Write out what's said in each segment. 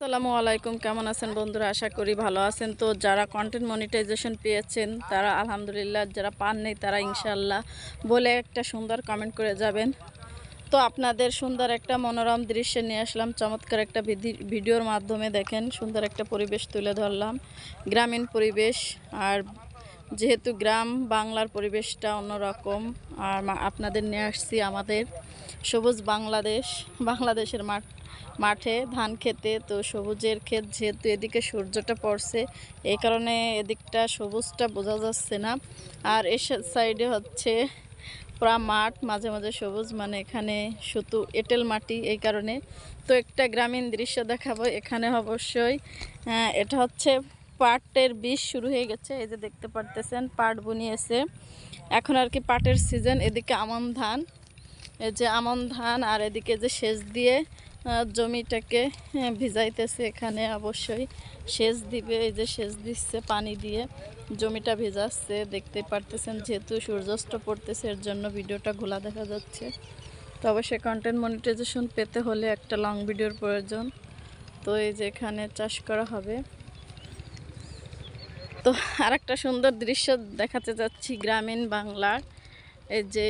আসসালামু আলাইকুম, কেমন আছেন বন্ধুরা? আশা করি ভালো আছেন। তো যারা কন্টেন্ট মনিটাইজেশন পেয়েছেন, তারা আলহামদুলিল্লাহ, যারা পান নেই, তারা ইনশাল্লাহ বলে একটা সুন্দর কমেন্ট করে যাবেন। তো আপনাদের সুন্দর একটা মনোরম দৃশ্যে নিয়ে আসলাম। চমৎকার একটা ভিডি- ভিডিওর মাধ্যমে দেখেন, সুন্দর একটা পরিবেশ তুলে ধরলাম। গ্রামীণ পরিবেশ, আর যেহেতু গ্রাম, বাংলার পরিবেশটা অন্যরকম, আর আপনাদের নিয়ে আসছি আমাদের সবুজ বাংলাদেশ, বাংলাদেশের মাঠ মাঠে ধান খেতে, তো সবুজের ক্ষেত যেহেতু এদিকে সূর্যটা পড়ছে, এই কারণে এদিকটা সবুজটা বোঝা যাচ্ছে না। আর এর সাইডে হচ্ছে পুরা মাঠ, মাঝে মাঝে সবুজ মানে এখানে শুধু এঁটেল মাটি এই কারণে। তো একটা গ্রামীণ দৃশ্য দেখাবো, এখানে অবশ্যই এটা হচ্ছে পাটের বীজ শুরু হয়ে গেছে, এই যে দেখতে পারতেছেন, পাট বুনিয়েছে। এখন আর কি পাটের সিজন, এদিকে আমন ধান। এই যে আমন ধান আর এদিকে যে সেচ দিয়ে জমিটাকে হ্যাঁ, ভিজাইতেছে এখানে অবশ্যই। সেচ দিবে এই যে সেচ দিচ্ছে পানি দিয়ে। জমিটা ভেজাচ্ছে দেখতে পারতেছেন যেহেতু সূর্যাস্ত পড়তেছে এর জন্য ভিডিওটা ঘোলা দেখা যাচ্ছে। তো অবশ্যই কন্টেন্ট মনিটাইজেশন পেতে হলে একটা লং ভিডিওর প্রয়োজন। তো এই যে এখানে চাষ করা হবে। তো আর একটা সুন্দর দৃশ্য দেখাতে যাচ্ছি গ্রামীণ বাংলার। এই যে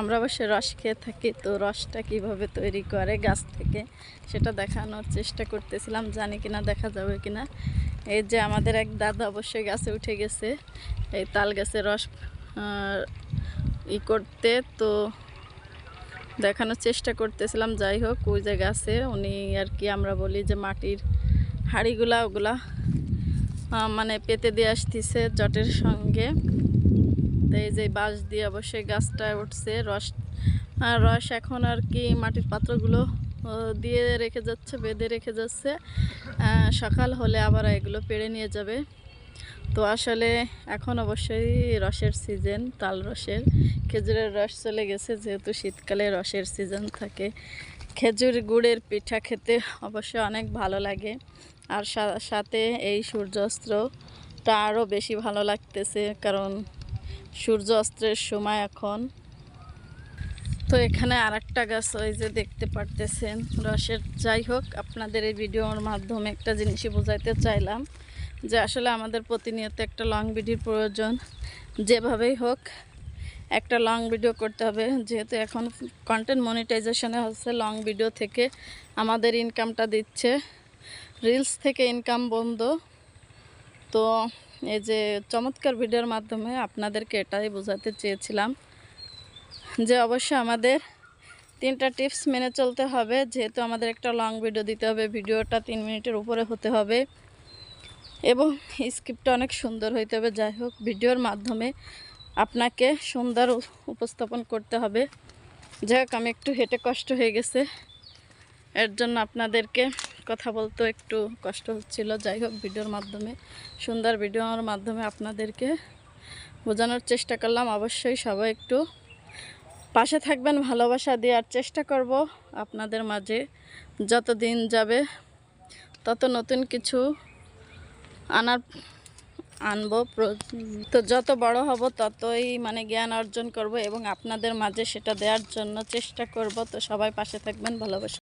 আমরা অবশ্য রস খেয়ে থাকি, তো রসটা কীভাবে তৈরি করে গাছ থেকে সেটা দেখানোর চেষ্টা করতেছিলাম, জানি কিনা, দেখা যাবে কিনা। এই যে আমাদের এক দাদা অবশ্যই গাছে উঠে গেছে, এই তাল গাছে রস ই করতে, তো দেখানোর চেষ্টা করতেছিলাম, যাই হোক, ওই যে গাছে উনি আর কি আমরা বলি যে মাটির হাঁড়িগুলা, ওগুলা মানে পেতে দিয়ে আসতেছে জটের সঙ্গে। তো এই যে বাঁশ দিয়ে অবশ্যই গাছটা উঠছে, রস, আর রস এখন আর কি মাটির পাত্রগুলো দিয়ে রেখে যাচ্ছে, বেঁধে রেখে যাচ্ছে। সকাল হলে আবার এগুলো পেড়ে নিয়ে যাবে। তো আসলে এখন অবশ্যই রসের সিজন, তাল রসের। খেজুরের রস চলে গেছে, যেহেতু শীতকালে রসের সিজন থাকে। খেজুর গুড়ের পিঠা খেতে অবশ্যই অনেক ভালো লাগে। আর সাথে এই সূর্যাস্তটা আরও বেশি ভালো লাগতেছে, কারণ সূর্য অস্ত্রের সময় এখন। তো এখানে আর একটা গাছ ওই যে দেখতে পারতেছেন, রসের। যাই হোক, আপনাদের এই ভিডিওর মাধ্যমে একটা জিনিসই বোঝাইতে চাইলাম যে আসলে আমাদের প্রতিনিয়ত একটা লং ভিডিওর প্রয়োজন। যেভাবেই হোক, একটা লং ভিডিও করতে হবে। যেহেতু এখন কন্টেন্ট মনিটাইজেশনে হচ্ছে লং ভিডিও থেকে আমাদের ইনকামটা দিচ্ছে। রিলস থেকে ইনকাম বন্ধ। তো এই যে চমৎকার ভিডিওর মাধ্যমে আপনাদেরকে এটাই বোঝাতে চেয়েছিলাম যে অবশ্যই আমাদের তিনটা টিপস মেনে চলতে হবে, যেহেতু আমাদের একটা লং ভিডিও দিতে হবে, ভিডিওটা তিন মিনিটের উপরে হতে হবে এবং স্ক্রিপ্টটা অনেক সুন্দর হইতে হবে। যাই হোক, ভিডিওর মাধ্যমে আপনাকে সুন্দর উপস্থাপন করতে হবে। যাই হোক, আমি একটু হেঁটে কষ্ট হয়ে গেছে। এর জন্য আপনাদেরকে কথা বলতে একটু কষ্ট হচ্ছিল। যাই হোক, ভিডিওর মাধ্যমে, সুন্দর ভিডিওর মাধ্যমে আপনাদেরকে বোঝানোর চেষ্টা করলাম। অবশ্যই সবাই একটু পাশে থাকবেন, ভালোবাসা দেওয়ার চেষ্টা করব। আপনাদের মাঝে যত দিন যাবে, তত নতুন কিছু আনার, আনব। তো যত বড় হব, ততই মানে জ্ঞান অর্জন করব এবং আপনাদের মাঝে সেটা দেওয়ার জন্য চেষ্টা করব। তো সবাই পাশে থাকবেন, ভালোবাসা।